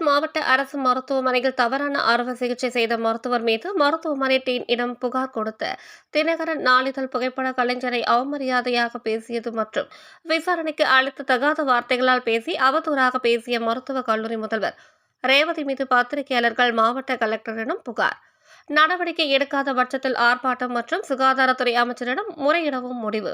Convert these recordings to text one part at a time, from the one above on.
மாவட்ட அரசு மருத்துவமனையில் தவறான அறுவை சிகிச்சை செய்த மருத்துவர் மீது மருத்துவமனை டீன் இடம் புகார் கொடுத்த தினகரன் நாளிதழ் புகைப்பட கலைஞரை அவமரியாதையாக பேசியது மற்றும் விசாரணைக்கு அளித்த தகாத வார்த்தைகளால் பேசி அவதூறாக பேசிய மருத்துவ கல்லூரி முதல்வர் ரேவதி மீது பத்திரிகையாளர்கள் மாவட்ட கலெக்டரிடம் புகார். நடவடிக்கை எடுக்காத பட்சத்தில் ஆர்ப்பாட்டம் மற்றும் சுகாதாரத்துறை அமைச்சரிடம் முறையிடவும் முடிவு.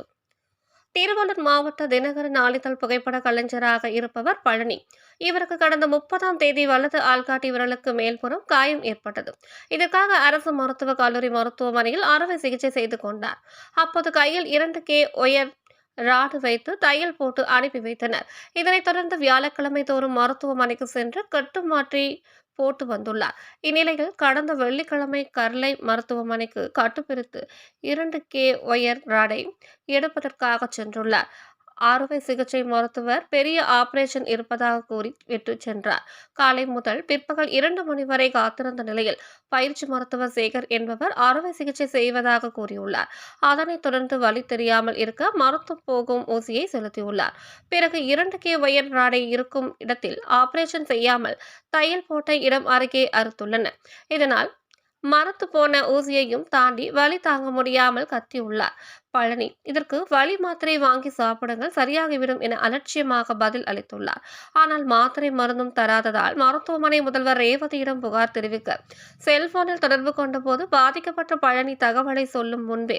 திருவள்ளூர் மாவட்ட தினகரன் நாளிதழ் புகைப்பட கலைஞராக இருப்பவர் பழனி. இவருக்கு கடந்த முப்பதாம் தேதி வலது ஆள்காட்டி விரலுக்கு மேல்புறம் காயம் ஏற்பட்டது. இதற்காக அரசு மருத்துவக் கல்லூரி மருத்துவமனையில் அறுவை சிகிச்சை செய்து கொண்டார். அப்போது கையில் இரண்டு கே உயர் ராடு வைத்து தையல் போட்டு அனுப்பி வைத்தனர். இதனைத் தொடர்ந்து வியாழக்கிழமை தோறும் மருத்துவமனைக்கு சென்று கட்டு மாற்றி போட்டு வந்துள்ளார். இந்நிலையில் கடந்த வெள்ளிக்கிழமை கர்லை மருத்துவமனைக்கு கட்டுப்பிரித்து இரண்டு கே ஒயர் ராடை எடுப்பதற்காக சென்றுள்ளார். அறுவை சிகிச்சை மருத்துவர் பெரிய ஆபரேஷன் இருப்பதாக கூறி விட்டு சென்றார். காலை முதல் பிற்பகல் இரண்டு மணி வரை காத்திருந்த நிலையில் பயிற்சி மருத்துவர் சேகர் என்பவர் அறுவை சிகிச்சை செய்வதாக கூறியுள்ளார். அதனைத் தொடர்ந்து வழி தெரியாமல் இருக்க மருத்து போகும் ஊசியை செலுத்தியுள்ளார். பிறகு இரண்டு கே ஒயர் நாடை இருக்கும் இடத்தில் ஆபரேஷன் செய்யாமல் தையல் போட்ட இடம் அருகே அறுத்துள்ளனர். இதனால் மரத்து போன ஊசியையும் தாண்டி வலி தாங்க முடியாமல் கத்தியுள்ளார். பழனி. இதற்கு வலி மாத்திரை வாங்கி சாப்பிடுங்கள் சரியாகிவிடும் என அலட்சியமாக பதில் அளித்துள்ளார். ஆனால் மாத்திரை மருந்தும் தராததால் மருத்துவமனை முதல்வர் ரேவதியிடம் புகார் தெரிவிக்க செல்போனில் தொடர்பு கொண்டபோது பாதிக்கப்பட்ட பழனி தகவலை சொல்லும் முன்பே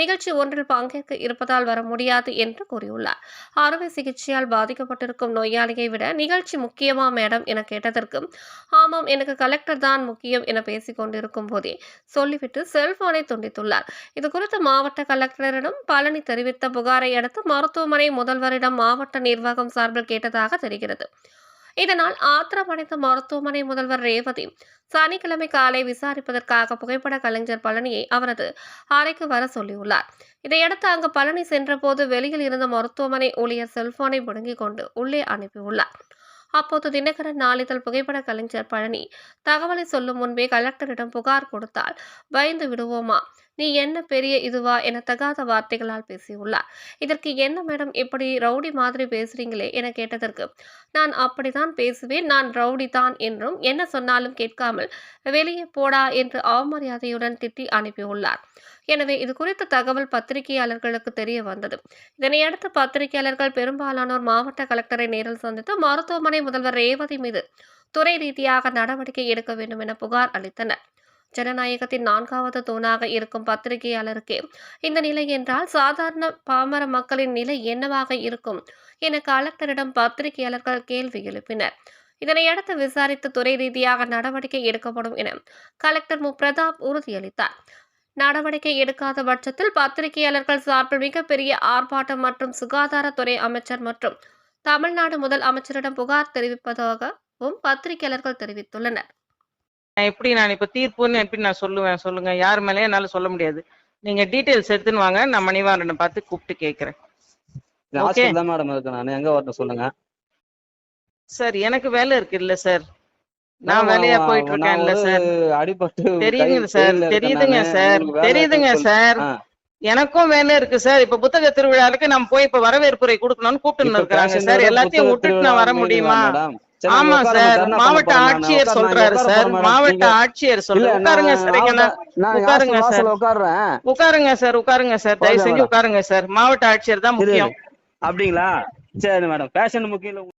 நிகழ்ச்சி ஒன்றில் பங்கேற்க இருப்பதால் வர முடியாது என்று கூறியுள்ளார். அறுவை சிகிச்சையால் பாதிக்கப்பட்டிருக்கும் நோயாளியை விட நிகழ்ச்சி முக்கியமா மேடம் என கேட்டதற்கு ஆமாம் எனக்கு கலெக்டர் தான் முக்கியம் என பேசிக் கொண்டிருக்கும் போதே சொல்லிவிட்டு செல்போனை துண்டித்துள்ளார். இது குறித்து மாவட்ட கலெக்டர் கலெக்டரிடம் பழனி தெரிவித்த புகாரை அடுத்து மருத்துவமனை முதல்வரிடம் மாவட்ட நிர்வாகம் சார்பில் கேட்டதாக தெரிகிறது. இதனால் ஆத்திரமடைந்த மருத்துவமனை முதல்வர் ரேவதி சனிக்கிழமை காலை விசாரிப்பதற்காக புகைப்பட கலைஞர் பழனியை அவரது அறைக்கு வர சொல்லியுள்ளார். இதையடுத்து அங்கு பழனி சென்றபோது வெளியில் இருந்த மருத்துவமனை ஊழியர் செல்போனை முடங்கிக் கொண்டு உள்ளே அனுப்பியுள்ளார். அப்போது தினகரன் நாளிதழ் புகைப்பட கலைஞர் பழனி தகவலை சொல்லும் முன்பே கலெக்டரிடம் புகார் கொடுத்தால் பயந்து விடுவோமா நீ என்ன பெரிய இதுவா? என தகாத வார்த்தைகளால் பேசியுள்ளார். இதற்கு என்ன மேடம் இப்படி ரவுடி மாதிரி பேசுறீங்களே? என கேட்டதற்கு நான் அப்படித்தான் பேசுவேன் நான் ரவுடி தான் என்றும் என்ன சொன்னாலும் கேட்காமல் வெளியே போடா என்று அவமரியாதையுடன் திட்டி அனுப்பியுள்ளார். எனவே இது குறித்த தகவல் பத்திரிகையாளர்களுக்கு தெரிய வந்தது. இதனையடுத்து பத்திரிகையாளர்கள் பெரும்பாலானோர் மாவட்ட கலெக்டரை நேரில் சந்தித்து மருத்துவமனை முதல்வர் ரேவதி மீது துறை ரீதியாக நடவடிக்கை எடுக்க வேண்டும் என புகார் அளித்தனர். ஜனநாயகத்தின் நான்காவது தூணாக இருக்கும் பத்திரிகையாளருக்கே. இந்த நிலை என்றால் சாதாரண பாமர மக்களின் நிலை என்னவாக இருக்கும் என கலெக்டரிடம் பத்திரிகையாளர்கள் கேள்வி எழுப்பினர். இதனையடுத்து விசாரித்து துறை ரீதியாக நடவடிக்கை எடுக்கப்படும் என கலெக்டர் மு. பிரதாப் உறுதியளித்தார். நடவடிக்கை எடுக்காத பட்சத்தில் பத்திரிகையாளர்கள் சார்பில் மிகப்பெரிய ஆர்ப்பாட்டம் மற்றும் சுகாதாரத்துறை அமைச்சர் மற்றும் தமிழ்நாடு முதல் அமைச்சரிடம் புகார் தெரிவிப்பதாகவும் பத்திரிகையாளர்கள் தெரிவித்துள்ளனர். நான் எப்படி நான் இப்ப தீர்ப்புன்னு எப்படி நான் சொல்லுவேன் சொல்லுங்க. யார் மேலயும் என்னால சொல்ல முடியாது. நீங்க டீடைல்ஸ் எடுத்துன்னு வாங்க நான் மணிவாரனை பார்த்து கூப்பிட்டு கேக்குறேன். Okay. ஹாஸ்டல் தான் மேடம் இருக்கு. நான் எங்க வரணும் சொல்லுங்க. சார் எனக்கு வேலை இருக்கு இல்ல சார். நான் வேலையா நான் போயிட்டு இருக்கேன் இல்ல சார். அடிபட்டு தெரியுதுங்க சார் தெரியுதுங்க நானு. சார் தெரியுதுங்க சார். எனக்கும் வேலை இருக்கு சார். இப்ப புத்தக திருவிழாவுக்கு நம்ம போய் இப்ப வரவேற்புரை கொடுக்கணும்னு கூப்பிட்டு இருக்காங்க சார். எல்லாத்தையும் விட்டுட்டு நான் வர முடியுமா? நான் ஆமா சார் மாவட்ட ஆட்சியர்? சொல்றாரு சார் மாவட்ட. ஆட்சியர் சொல்றாரு உட்காருங்க சார் உட்காருங்க சார். உட்கார்றேன் உட்காருங்க சார் உட்காருங்க சார் தயவு செஞ்சு. உட்காருங்க சார் மாவட்ட ஆட்சியர் தான். முக்கியம் அப்படிங்களா சரி மேடம் பேஷன் முக்கியம்